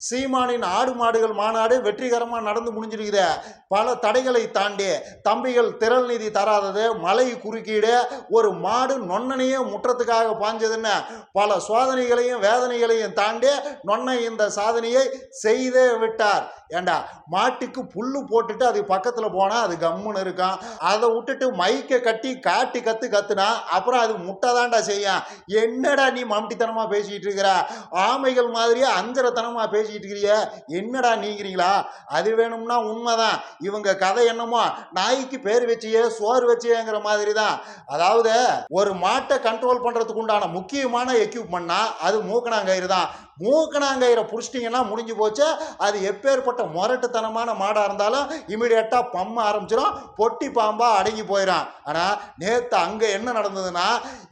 சீமானின் ஆடு மாடுகள் மாநாடு வெற்றிகரமாக நடந்து முடிஞ்சிருக்கிற பல தடைகளை தாண்டி தம்பிகள் திரள் நிதி தராதது மலை குறுக்கீடு ஒரு மாடு நொன்னனையே முற்றத்துக்காக பாஞ்சதுன்னு பல சோதனைகளையும் வேதனைகளையும் தாண்டி நொன்னை இந்த சாதனையை செய்தே விட்டார். ஏண்டா மாட்டுக்கு புல்லு போட்டுட்டு அது பக்கத்தில் போனால் அது கம்முன்னு இருக்கும் அதை விட்டுட்டு மைக்கை கட்டி காட்டி கத்து கத்துனா அப்புறம் அது முட்டை தாண்டா செய்யும். என்னடா நீ மம்டித்தனமாக பேசிக்கிட்டு இருக்கிற? ஆமைகள் மாதிரியே அஞ்சரத்தனமாக பேசி பேசிக்கிட்டு இருக்கிறிய? என்னடா நீங்கிறீங்களா? அது வேணும்னா உண்மைதான். இவங்க கதை என்னமோ நாய்க்கு பேர் வச்சியே சோறு வச்சியேங்கிற மாதிரி தான் அதாவது ஒரு மாட்டை கண்ட்ரோல் பண்ணுறதுக்கு உண்டான முக்கியமான எக்யூப்மெண்ட்னா அது மூக்கணாங்கயிறு தான் மூக்கணாங்கயிறை பிடிச்சிட்டிங்கன்னா முடிஞ்சு போச்சு. அது எப்பேற்பட்ட முரட்டுத்தனமான மாடாக இருந்தாலும் இமீடியட்டாக பம்ம ஆரம்பிச்சிடும் பொட்டி பாம்பாக அடங்கி போயிடும் ஆனால் நேற்று அங்கே என்ன நடந்ததுன்னா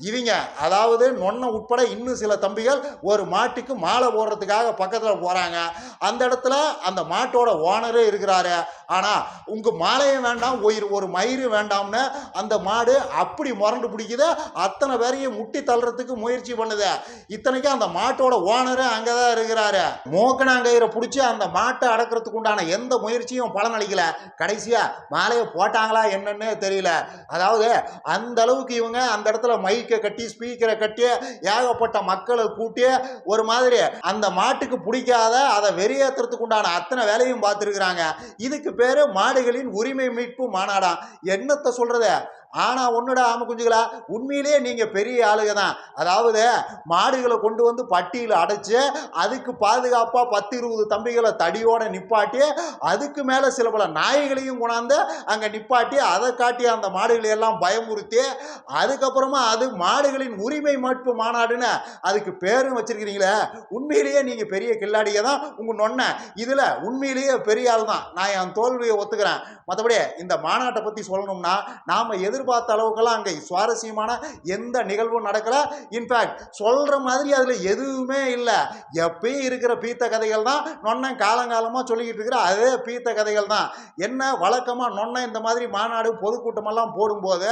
இவங்க அதாவது நொன்னை உட்பட இன்னும் சில தம்பிகள் ஒரு மாட்டுக்கு மாலை போடுறதுக்காக பக்கத்தில் போகிறாங்க அந்த இடத்துல அந்த மாட்டோட ஓனரே இருக்கிறாரு. ஆனால் உங்கள் மாலையும் வேண்டாம் ஒரு ஒரு மயிறு வேண்டாம்னு அந்த மாடு அப்படி முரண்டு பிடிக்குது. அத்தனை பேரையும் முட்டி தள்ளுறதுக்கு முயற்சி பண்ணுது. இத்தனைக்கும் அந்த மாட்டோட ஓனரே அங்கே தான் இருக்கிறாரு மோக்கனாங்கயிறை பிடிச்சி அந்த மாட்டை அடக்கிறதுக்கு உண்டான எந்த முயற்சியும் பலனளிக்கல கடைசியா மாலையை போட்டாங்களா என்னன்னு தெரியல. அதாவது அந்த அளவுக்கு இவங்க அந்த இடத்துல மைக்கை கட்டி ஸ்பீக்கரை கட்டி ஏகப்பட்ட மக்களை கூட்டி ஒரு மாதிரி அந்த மாட்டுக்கு பிடிக்காத அதை வெறியேற்றுறதுக்கு உண்டான அத்தனை வேலையும் பார்த்துருக்குறாங்க. இதுக்கு பேரு மாடுகளின் உரிமை மீட்பு மாநாடாம் என்னத்தை சொல்றது? ஆனால் ஒன்றுடா ஆம குஞ்சுகளா? உண்மையிலேயே நீங்கள் பெரிய ஆளுக தான் அதாவது மாடுகளை கொண்டு வந்து பட்டியில் அடைச்சி அதுக்கு பாதுகாப்பாக பத்து இருபது தம்பிகளை தடியோட நிப்பாட்டி அதுக்கு மேலே சில பல நாய்களையும் கொண்டாந்து அங்கே நிப்பாட்டி அதை காட்டி அந்த மாடுகளை எல்லாம் பயமுறுத்தி அதுக்கப்புறமா அது மாடுகளின் உரிமை மீட்பு மாநாடுன்னு அதுக்கு பேரும் வச்சிருக்கிறீங்களே. உண்மையிலேயே நீங்கள் பெரிய கில்லாடியை தான் உங்கள் நொன்ன இதில் உண்மையிலேயே பெரிய ஆள் தான் நான் என் தோல்வியை ஒத்துக்கிறேன். மற்றபடி இந்த மாநாட்டை பற்றி சொல்லணும்னா நாம் நாம எதிர்பார்த்த அளவுக்கெல்லாம் அங்கே சுவாரஸ்யமான எந்த நிகழ்வும் நடக்கல. இன்ஃபேக்ட் சொல்ற மாதிரி அதுல எதுவுமே இல்லை. எப்பயும் இருக்கிற பீத்த கதைகள் தான் நொன்னன் காலங்காலமா சொல்லிக்கிட்டு இருக்கிற அதே பீத்த கதைகள் தான். என்ன வழக்கமா நொன்ன இந்த மாதிரி மாநாடு பொதுக்கூட்டமெல்லாம் போடும்போது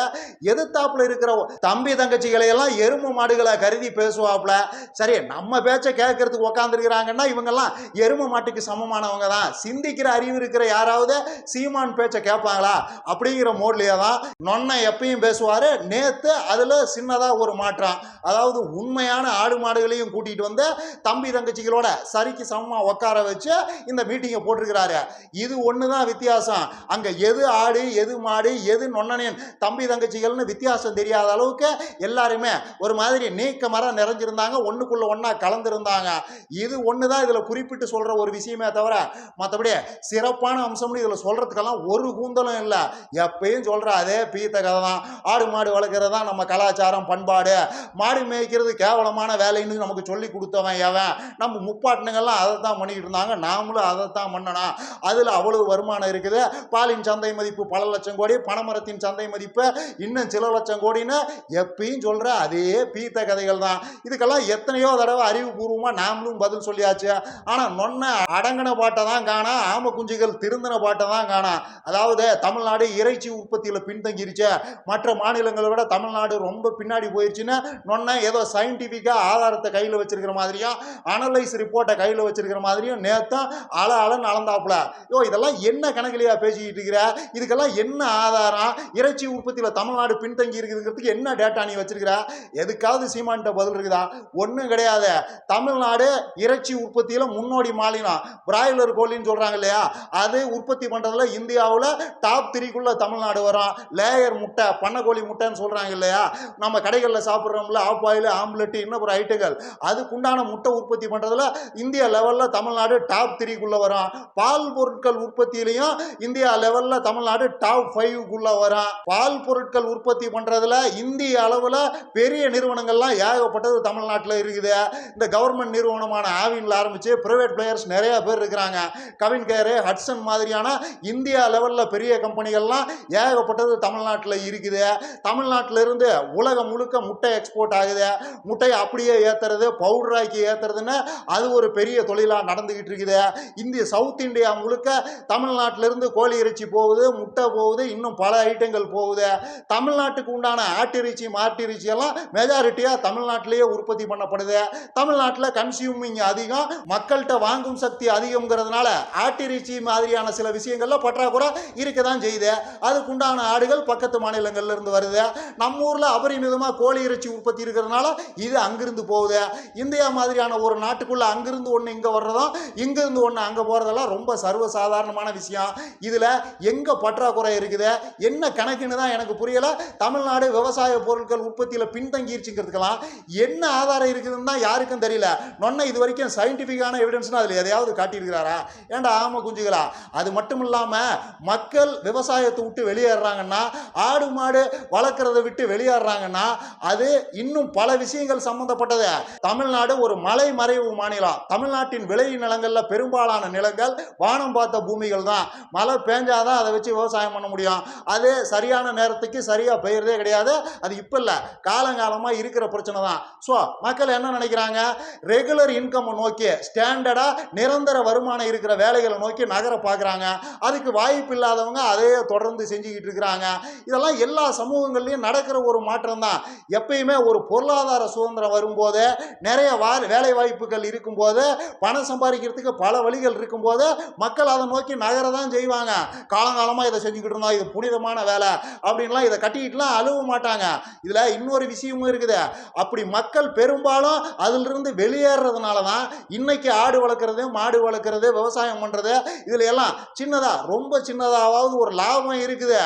எதிர்த்தாப்புல இருக்கிற தம்பி தங்கச்சிகளை எல்லாம் எருமை மாடுகளை கருதி பேசுவாப்புல. சரி நம்ம பேச்சை கேட்கறதுக்கு உக்காந்துருக்கிறாங்கன்னா இவங்கெல்லாம் எருமை மாட்டுக்கு சமமானவங்க தான். சிந்திக்கிற அறிவு இருக்கிற யாராவது சீமான் பேச்சை கேட்பாங்களா? அப்படிங்கிற மோட்லயே தான் நொன்னை எப்பயும் பேசுவாரு. நேத்து அதுல சின்னதா ஒரு மாற்றம். அதாவது உண்மையான ஆடு மாடுகளையும் கூட்டிட்டு வந்து தம்பி தங்கச்சிகளோட சரிக்கு சமமா உட்கார வச்சு இந்த மீட்டிங்கை போட்டிருக்கிறாரு. இது ஒன்று தான் வித்தியாசம். அங்க எது ஆடு எது மாடு எது நொன்னனின் தம்பி தங்கச்சிகள்னு வித்தியாசம் தெரியாத அளவுக்கு எல்லாருமே ஒரு மாதிரி நீக்க மரம் நிறைஞ்சிருந்தாங்க. ஒண்ணுக்குள்ள ஒன்றா கலந்துருந்தாங்க. இது ஒன்று தான் இதில் குறிப்பிட்டு சொல்ற ஒரு விஷயமே தவிர மற்றபடி சிறப்பான அம்சம்னு இதில் சொல்றதுக்கெல்லாம் ஒரு கூந்தலும் இல்லை. எப்பயும் சொல்ற அதே பீத்த கதை தான் ஆடு மாடு வளர்க்குறது தான் நம்ம கலாச்சாரம் பண்பாடு. மாடு மேய்க்கிறது கேவலமான வேலைன்னு நமக்கு சொல்லி கொடுத்தவன் எவன்? நம்ம முப்பாட்டினங்கள்லாம் அதை தான் பண்ணிக்கிட்டு இருந்தாங்க. நாமளும் அதை தான் பண்ணணும். அதில் அவ்வளவு வருமானம் இருக்குது. பாலின் சந்தை மதிப்பு பல லட்சம் கோடி பனைமரத்தின் சந்தை மதிப்பு இன்னும் சில லட்சம் கோடின்னு எப்பயும் சொல்கிற அதே பீத்த கதைகள் தான் இதுக்கெல்லாம் எத்தனையோ தடவை அறிவுபூர்வமாக நாமளும் பதில் சொல்லியாச்சு. ஆனால் நொன்ன அடங்கின பாட்டை தான் காணா ஆம குஞ்சுகள் திருந்தின பாட்டை தான் காணா. அதாவது தமிழ்நாடு இறைச்சி உற்பத்தியில் பின்தங்கிருச்சு. மற்ற மாநிலங்களை விட தமிழ்நாடு ரொம்ப பின்னாடி போயிடுச்சுன்னு நொன்ன ஏதோ சயின்டிஃபிக்காக ஆதாரத்தை கையில் வச்சிருக்கிற மாதிரியும் அனலைஸ் ரிப்போர்ட்டை கையில் வச்சிருக்கிற மாதிரியும் நேத்தான் அல அலன்னு அளந்தாப்புல யோ இதெல்லாம் என்ன கணக்கிலையா பேசிக்கிட்டு இருக்கிற? இதுக்கெல்லாம் என்ன ஆதாரம்? இறைச்சி உற்பத்தியில் தமிழ்நாடு பின்தங்கி இருக்குதுங்கிறதுக்கு என்ன டேட்டா நீ வச்சிருக்கிற? எதுக்காவது சீமான்ட்ட பதில் இருக்குதா? ஒன்றும் கிடையாது. தமிழ்நாடு இறைச்சி உற்பத்தியில் முன்னோடி மாநிலம். பிராய்லர் கோழின்னு சொல்கிறாங்க இல்லையா? அது உற்பத்தி பண்ணுறதுல இந்தியாவில் டாப் த்ரீக்குள்ளே தமிழ்நாடு வரும். லேயர் முட்டை பண்ணைக்கோழி முட்டைன்னு சொல்கிறாங்க இல்லையா? நம்ம கடைகளில் சாப்பிட்றோம்ல ஆஃப் ஆயில் ஆம்லெட் இன்னும் ஒரு ஐட்டங்கள். அதுக்குண்டான முட்டை உற்பத்தி பண்ணுறதுல இந்தியா லெவலில் தமிழ்நாடு டாப் த்ரீக்குள்ளே வரும் பால் பொருட்கள் உற்பத்தியிலையும் இந்தியா லெவலில் தமிழ்நாடு டாப் ஃபைவ்க்குள்ளே வரும் பால் பொருட்கள் உற்பத்தி பண்ணுறதுல இந்திய அளவில் பெரிய நிறுவனங்கள்லாம் ஏகப்பட்டது தமிழ்நாட்டில் இருக்குது. இந்த கவர்மெண்ட் நிறுவனமான ஆவின்ல ஆரம்பித்து ப்ரைவேட் பிளேயர்ஸ் நிறையா பேர் இருக்கிறாங்க. கவின் கேரு ஹட்சன் மாதிரியான இந்தியா லெவலில் பெரிய கம்பெனிகள்லாம் ஏகப்பட்டது தமிழ்நாட்டில் தமிழ்நாட்டில் இருக்குது. தமிழ்நாட்டிலிருந்து உலகம் முழுக்க முட்டை எக்ஸ்போர்ட் ஆகுது. முட்டையை அப்படியே ஏற்றுறது பவுடராக்கி ஏற்றுறதுன்னு அது ஒரு பெரிய தொழிலாக நடந்துக்கிட்டு இருக்குது. இந்திய சவுத் இந்தியா முழுக்க தமிழ்நாட்டிலிருந்து கோழி இறைச்சி போகுது முட்டை போகுது இன்னும் பல ஐட்டங்கள் போகுது. தமிழ்நாட்டுக்கு உண்டான ஆட்டிறைச்சி மாட்டிறைச்சி எல்லாம் மெஜாரிட்டியாக தமிழ்நாட்டிலேயே உற்பத்தி பண்ணப்படுது. தமிழ்நாட்டில் கன்சியூமிங் அதிகம் மக்கள்கிட்ட வாங்கும் சக்தி அதிகம்ங்கிறதுனால ஆட்டிறைச்சி மாதிரியான சில விஷயங்கள்ல பற்றாக்குறை இருக்க தான் செய்யுது. அதுக்குண்டான ஆடுகள் பக்கத்து மாநிலங்கள்ல இருந்து வருது. நம்ம ஊரில் அபரிமிதமாக கோழி இறைச்சி உற்பத்தி இருக்கிறதுனால இது அங்கிருந்து போகுது. இந்தியா மாதிரியான ஒரு நாட்டுக்குள்ள அங்கிருந்து ஒன்று இங்கே வர்றதும் இங்கிருந்து ஒன்று அங்கே போகிறதெல்லாம் ரொம்ப சர்வசாதாரணமான விஷயம். இதில் எங்கே பற்றாக்குறை இருக்குது? என்ன கணக்குன்னு தான் எனக்கு புரியலை. தமிழ்நாடு விவசாய பொருட்கள் உற்பத்தியில் பின்தங்கிருச்சுங்கிறதுக்கெல்லாம் என்ன ஆதாரம் இருக்குதுன்னு தான் யாருக்கும் தெரியல. நொன்ன இது வரைக்கும் சயின்டிஃபிக்கான எவிடன்ஸ்னால் அதில் எதையாவது காட்டியிருக்கிறாரா? ஏன்டா ஆமாம் குஞ்சுகளா? அது மட்டும் இல்லாமல் மக்கள் விவசாயத்தை விட்டு வெளியேறாங்கன்னா ஆடு மாடு வளர்க்குறத விட்டு வெளியேறாங்கன்னா அது இன்னும் பல விஷயங்கள் சம்பந்தப்பட்டது. தமிழ்நாடு ஒரு மலை மறைவு மாநிலம். தமிழ்நாட்டின் விளை நிலங்களில் பெரும்பாலான நிலங்கள் வானம் பார்த்த பூமிகள் தான். மழை பேஞ்சாதான் அதை வச்சு விவசாயம் பண்ண முடியும். அது சரியான நேரத்துக்கு சரியாக பெய்யறதே கிடையாது. அது இப்போ இல்லை. காலங்காலமாக இருக்கிற பிரச்சனை தான். ஸோ மக்கள் என்ன நினைக்கிறாங்க? ரெகுலர் இன்கம் நோக்கி ஸ்டாண்டர்டாக நிரந்தர வருமானம் இருக்கிற வேலைகளை நோக்கி நகர பார்க்குறாங்க. அதுக்கு வாய்ப்பு இல்லாதவங்க அதையே தொடர்ந்து செஞ்சுக்கிட்டு இருக்கிறாங்க. இதெல்லாம் எல்லா சமூகங்கள்லையும் நடக்கிற ஒரு மாற்றம் தான் எப்பயுமே ஒரு பொருளாதார சுதந்திரம் வரும்போது நிறைய வா வேலை வாய்ப்புகள் இருக்கும்போது பணம் சம்பாதிக்கிறதுக்கு பல வழிகள் இருக்கும்போது மக்கள் அதை நோக்கி நகர தான் செய்வாங்க. காலங்காலமாக இதை செஞ்சுக்கிட்டு இருந்தோம் இது புனிதமான வேலை அப்படின்லாம் இதை கட்டிக்கிட்டுலாம் அழுவ மாட்டாங்க. இதில் இன்னொரு விஷயமும் இருக்குது. அப்படி மக்கள் பெரும்பாலும் அதிலிருந்து வெளியேறதுனால தான் இன்னைக்கு ஆடு வளர்க்குறது மாடு வளர்க்குறது விவசாயம் பண்ணுறது இதில் எல்லாம் சின்னதாக ரொம்ப சின்னதாவது ஒரு லாபம் இருக்குது.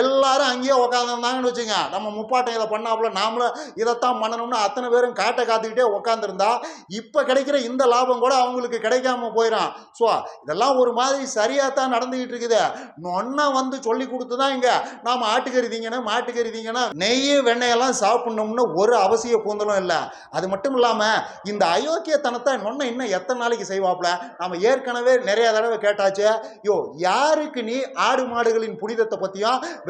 எல்லாரும் அங்கேயே உட்காந்துருந்தாங்கன்னு வச்சுங்க. நம்ம முப்பாட்டம் இதை பண்ணாப்புல நாமளும் இதைத்தான் பண்ணணும்னு அத்தனை பேரும் காட்டை காத்துக்கிட்டே உட்காந்துருந்தா இப்போ கிடைக்கிற இந்த லாபம் கூட அவங்களுக்கு கிடைக்காம போயிடும் ஸோ இதெல்லாம் ஒரு மாதிரி சரியாக தான் நடந்துக்கிட்டு இருக்குது நொன்ன வந்து சொல்லி கொடுத்து தான் இங்கே நாம் ஆட்டுக்கறிதீங்கன்னா மாட்டுக்கறிதீங்கன்னா மாட்டுக்கறி தீங்கணும் நெய் வெண்ணெயெல்லாம் சாப்பிட்ணும்னு ஒரு அவசிய கூந்தலும் இல்லை. அது மட்டும் இல்லாமல் இந்த அயோக்கியத்தனத்தை நொன்ன இன்னும் எத்தனை நாளைக்கு செய்வாப்புல? நம்ம ஏற்கனவே நிறைய தடவை கேட்டாச்சு. யோ யாருக்கு நீ ஆடு மாடுகளின் புனிதத்தை பற்றியும்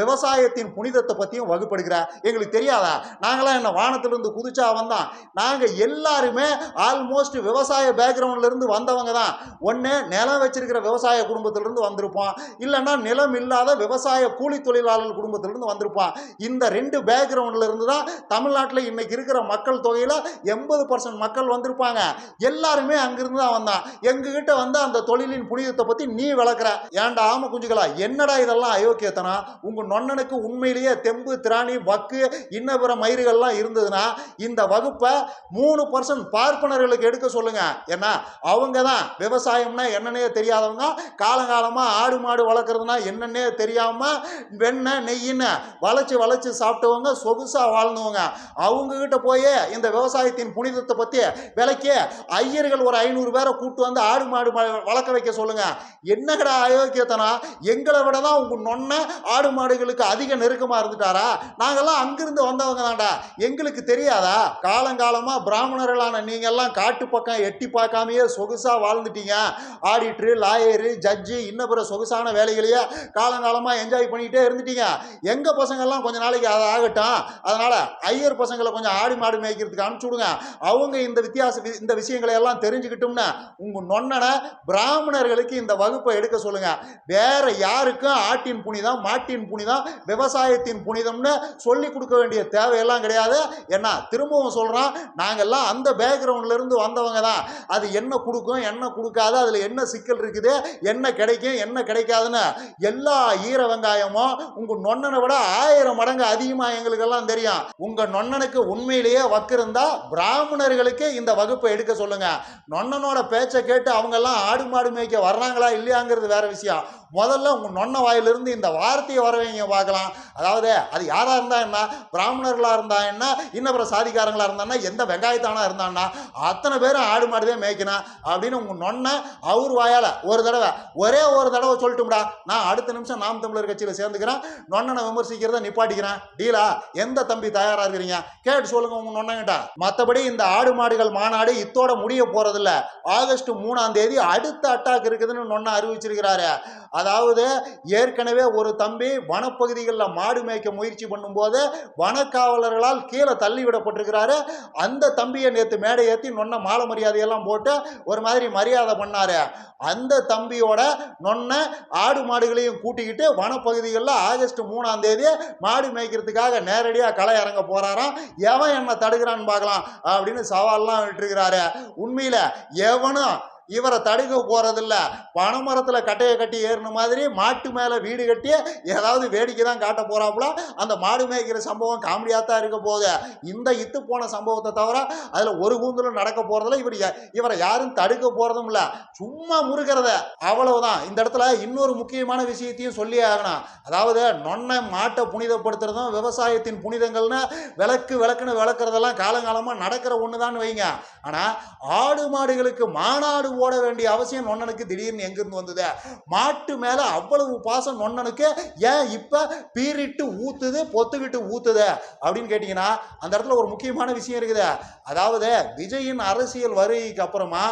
விவசாயத்தை ஆலயத்தின் புனிதத்தை பற்றியும் வகுப்படுகிறார் எங்களுக்கு தெரியாதா? நாங்களாம் என்ன வானத்திலிருந்து குதிச்சா வந்தான் நாங்கள் எல்லாருமே ஆல்மோஸ்ட் விவசாய பேக்ரவுண்ட்லேருந்து வந்தவங்க தான். ஒன்று நிலம் வச்சிருக்கிற விவசாய குடும்பத்திலிருந்து வந்திருப்போம். இல்லைன்னா நிலம் இல்லாத விவசாய கூலி தொழிலாளர் குடும்பத்திலிருந்து வந்திருப்பான் இந்த ரெண்டு பேக்ரவுண்ட்ல இருந்து தான் தமிழ்நாட்டில் இன்னைக்கு இருக்கிற மக்கள் தொகையில் எண்பது பர்சன்ட் மக்கள் வந்திருப்பாங்க. எல்லாருமே அங்கிருந்து தான் வந்தான். எங்ககிட்ட வந்து அந்த தொழிலின் புனிதத்தை பற்றி நீ விளக்குற. ஏன்டா ஆம குஞ்சுகளா என்னடா இதெல்லாம் அயோக்கியத்தனா உங்கள் நொண்ணனுக்கு உண்மையிலேயே தெம்பு திராணி வக்கு இன்ன பிற மயிர்கள்லாம் இருந்ததுன்னா இந்த வகுப்பை மூணு பர்சன்ட் பார்ப்பனர்களுக்கு எடுக்க சொல்லுங்க. ஏன்னா அவங்க தான் விவசாயம்னா என்னன்னே தெரியாதவங்க காலங்காலமாக ஆடு மாடு வளர்க்குறதுனா என்னன்னே தெரியாமல் வெண்ணெய் நெய்யின்னு வளைச்சு வளைச்சு சாப்பிட்டவங்க சொகுசாக வாழ்ந்தவங்க. அவங்க கிட்ட போய் இந்த விவசாயத்தின் புனிதத்தை பற்றி விலைக்கு ஐயர்கள் ஒரு ஐநூறு பேரை கூட்டு வந்து ஆடு மாடு வளர்க்க வைக்க சொல்லுங்க. என்னங்கடா அயோக்கியத்தனா எங்களை விட தான் உங்க நொன்ன ஆடு மாடுகளுக்கு அதிக நெருக்கமாக இருந்துட்டாரா? நாங்கெல்லாம் அங்கிருந்து வந்தவங்க தான்டா எங்களுக்கு தெரியாதா? காலங்காலமாக பிராமணர்களான நீங்கெல்லாம் காட்டு பக்கம் எட்டி பார்க்காமையே சொகுசாக வாழ்ந்துட்டீங்க. ஆடிட்ரு லாயரு ஜட்ஜு இன்ன பிற சொகுசான வேலைகளையே காலங்காலமாக என்ஜாய் பண்ணிக்கிட்டே இருந்துட்டீங்க. எங்கள் பசங்கள்லாம் கொஞ்ச நாளைக்கு அது ஆகட்டும். அதனால் ஐயர் பசங்களை கொஞ்சம் ஆடி மாடு மேய்க்கிறதுக்கு அனுப்பிச்சு விடுங்க அவங்க இந்த வித்தியாச இந்த விஷயங்களை எல்லாம் தெரிஞ்சுக்கிட்டோம்னா உங்கள் நொன்னனை பிராமணர்களுக்கு இந்த வகுப்பை எடுக்க சொல்லுங்க. வேற யாருக்கும் ஆட்டின் புனிதம் மாட்டின் புனிதம் விவசாயத்தின் புனிதம்னு சொல்லி கொடுக்க வேண்டிய தேவையெல்லாம் கிடையாது. என்ன திரும்பவும் சொல்கிறோம் நாங்கெல்லாம் அந்த பேக்ரவுண்ட்லேருந்து வந்தவங்க தான். அது என்ன கொடுக்கும் என்ன கொடுக்காது அதில் என்ன சிக்கல் இருக்குது என்ன கிடைக்கும் என்ன கிடைக்காதுன்னு எல்லா ஈர வெங்காயமும் உங்கள் நொன்னனை விட ஆயிரம் மடங்கு அதிகமாக எங்களுக்கெல்லாம் தெரியும். உங்கள் நொன்னனுக்கு உண்மையிலேயே வக்கு பிராமணர்களுக்கு இந்த வகுப்பை எடுக்க சொல்லுங்கள் நொன்னனோட பேச்சை கேட்டு அவங்கெல்லாம் ஆடு மாடு மேய்க்க வர்றாங்களா இல்லையாங்கிறது வேற விஷயம். முதல்ல உங்கள் நொன்ன வாயிலிருந்து இந்த வார்த்தையை வரவங்க பார்க்கலாம். அதாவது அது யாராக இருந்தா என்ன? பிராமணர்களாக இருந்தா என்ன? இன்னப்புறம் சாதிக்காரங்களாக இருந்தான்னா எந்த வெங்காயத்தானா இருந்தான்னா அத்தனை பேரும் ஆடு மாடுவே மேய்க்கணும் அப்படின்னு உங்கள் நொன்ன அவர் வாயால் ஒரு தடவை ஒரே ஒரு தடவை சொல்லட்டும்டா. நான் அடுத்த நிமிஷம் நாம் தமிழர் கட்சியில் சேர்ந்துக்கிறேன். நொன்னனை விமர்சிக்கிறத நிப்பாட்டிக்கிறேன். டீலா எந்த தம்பி தயாராக இருக்கிறீங்க? கேட்டு சொல்லுங்க உங்கள் நொன்னங்கிட்ட மற்றபடி இந்த ஆடு மாடுகள் மாநாடு இத்தோட முடிய போகிறதில்ல ஆகஸ்ட் மூணாம் தேதி அடுத்த அட்டாக் இருக்குதுன்னு நொன்ன அறிவிச்சிருக்கிறாரு. அதாவது ஏற்கனவே ஒரு தம்பி வனப்பகுதிகளில் மாடு மேய்க்க முயற்சி பண்ணும்போது வனக்காவலர்களால் கீழே தள்ளிவிடப்பட்டிருக்கிறாரு. அந்த தம்பியை நேற்று மேடை ஏற்றி நொன்ன மாலை மரியாதையெல்லாம் போட்டு ஒரு மாதிரி மரியாதை பண்ணாரு. அந்த தம்பியோட நொன்ன ஆடு மாடுகளையும் கூட்டிக்கிட்டு வனப்பகுதிகளில் ஆகஸ்ட் மூணாம் தேதி மாடு மேய்க்கிறதுக்காக நேரடியாக களை இறங்க போகிறாராம் எவன் என்னை தடுக்கிறான்னு பார்க்கலாம் அப்படின்னு சவால்லாம் விட்டுருக்கிறாரு. உண்மையில் எவனும் இவரை தடுக்க போறதில்ல. பனைமரத்தில் கட்டையை கட்டி ஏறின மாதிரி மாட்டு மேலே வீடு கட்டி ஏதாவது வேடிக்கை தான் காட்ட போகிறாப்புல அந்த மாடு மேய்க்கிற சம்பவம் காமெடியாக தான் இருக்க போகுது. இந்த இத்து போன சம்பவத்தை தவிர அதில் ஒரு கூந்தலும் நடக்க போகிறதில்ல இவர் இவரை யாரும் தடுக்க போகிறதும் இல்லை. சும்மா முறுக்கிறத. அவ்வளவுதான். இந்த இடத்துல இன்னொரு முக்கியமான விஷயத்தையும் சொல்லி ஆகணும். அதாவது நொன்னை மாட்டை புனிதப்படுத்துறதும் விவசாயத்தின் புனிதங்கள்னு விளக்கு விளக்குன்னு விளக்குறதெல்லாம் காலங்காலமாக நடக்கிற ஒன்று தான் வைங்க. ஆனால் ஆடு மாடுகளுக்கு மாநாடு ஓட வேண்டிய அவசியம் நொன்னனுக்கு திடீர்னு எங்கிருந்து வந்தது? மாட்டு மேலே அவ்வளவு பாசம் நொன்னனுக்கு ஏன் இப்போ பீரிட்டு ஊத்துது பொத்துக்கிட்டு ஊத்துது? அப்படின்னு கேட்டிங்கன்னா அந்த இடத்துல ஒரு முக்கியமான விஷயம் இருக்குது. அதாவது விஜயின் அரசியல் வருகைக்கு அப்புறமா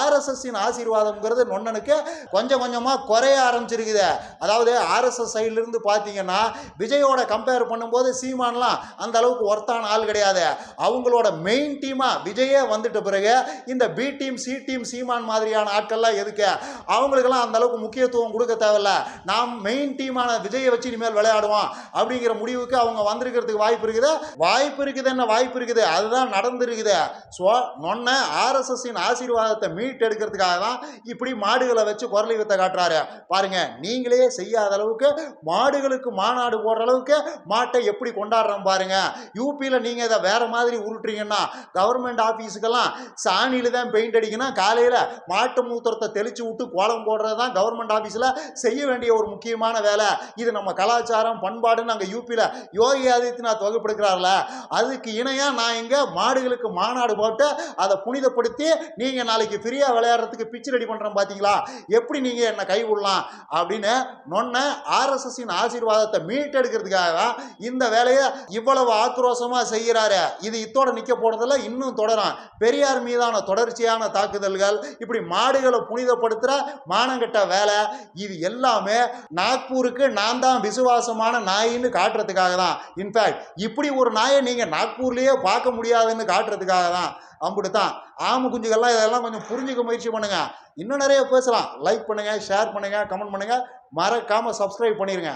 ஆர்எஸ்எஸ்ஸின் ஆசீர்வாதம்ங்கிறது நொன்னனுக்கு கொஞ்சம் கொஞ்சமாக குறைய ஆரம்பிச்சிருக்குது. அதாவது ஆர்எஸ்எஸ் சைட்லேருந்து பார்த்தீங்கன்னா விஜயோட கம்பேர் பண்ணும்போது சீமான்லாம் அந்த அளவுக்கு ஒர்த்தான ஆள் கிடையாது. அவங்களோட மெயின் டீமாக விஜயே வந்துட்ட பிறகு இந்த B team C team Seeman மாதிரியான ஆட்கள்லாம் எதுக்கு? அவங்களுக்கெல்லாம் அந்த அளவுக்கு முக்கியத்துவம் கொடுக்க தேவையில்ல. நாம் மெயின் டீமான விஜயை வச்சு இனிமேல் விளையாடுவோம் அப்படிங்கிற முடிவுக்கு அவங்க வந்திருக்கிறதுக்கு வாய்ப்பு இருக்குது. வாய்ப்பு இருக்குது என்ன? வாய்ப்பு இருக்குது. அதுதான் நடந்திருக்குது. ஸோ நொன்ன ஆர்எஸ்எஸ்ஸின் ஆசீர்வாதத்தை மீட் எடுக்கிறதுக்காக தான் இப்படி மாடுகளை வச்சு குரலி வித்த காட்டுறாரு. பாருங்க நீங்களே செய்யாத அளவுக்கு மாடுகளுக்கு மாநாடு போடுற அளவுக்கு மாட்டை எப்படி கொண்டாடுறோம் பாருங்க. யூபியில் நீங்கள் இதை வேற மாதிரி உருட்டுறீங்கன்னா கவர்மெண்ட் ஆஃபீஸுக்கெல்லாம் சாணியில் தான் பெயிண்ட் அடிக்கணும். காலையில் மாட்டு மூத்திரத்தை தெளிச்சு விட்டு கோலம் போடுறது தான் கவர்மெண்ட் ஆஃபீஸில் செய்ய வேண்டிய ஒரு முக்கியமான வேலை. இது நம்ம கலாச்சாரம் பண்பாடுன்னு அங்கே யூபியில் யோகி ஆதித்யநாத் வகுப்படுக்கிறார்ல. அதுக்கு இணையாக நான் இங்கே மாடுகளுக்கு மாநாடு போட்டு அதை புனிதப்படுத்தி நீங்கள் நாளைக்கு ஃப்ரீயாக விளையாடுறதுக்கு பிச்சு ரெடி பண்ணுறேன் பார்த்தீங்களா எப்படி நீங்கள் என்னை கைவிடலாம் அப்படின்னு நொன்ன ஆர்எஸ்எஸ்ஸின் ஆசீர்வாதத்தை மீட்டெடுக்கிறதுக்காக இந்த வேலையை இவ்வளவு ஆக்ரோஷமாக செய்கிறாரு. இது இத்தோட நிற்க போகிறதில்ல இன்னும் தொடரும். பெரியார் மீதான தொடர்ச்சியான தாக்குதல்கள் இப்படி மாடுகளை புனிதப்படுத்துகிற மானங்கெட்ட வேலை. இது எல்லாமே நாக்பூருக்கு நான் தான் விசுவாசமான நாயின்னு காட்டுறதுக்காக தான். இன்ஃபேக்ட் இப்படி ஒரு நாயை நீங்கள் நாக்பூர்லேயே பார்க்க முடியாதுன்னு காட்டுறதுக்காக தான். அம்புட்டு தான் ஆமை குஞ்சுகள்லாம் இதெல்லாம் கொஞ்சம் புரிஞ்சுக்க முயற்சி பண்ணுங்க. இன்னும் நிறைய பேசலாம். லைக் பண்ணுங்கள் ஷேர் பண்ணுங்கள் கமெண்ட் பண்ணுங்க. மறக்காமல் சப்ஸ்கிரைப் பண்ணிடுங்க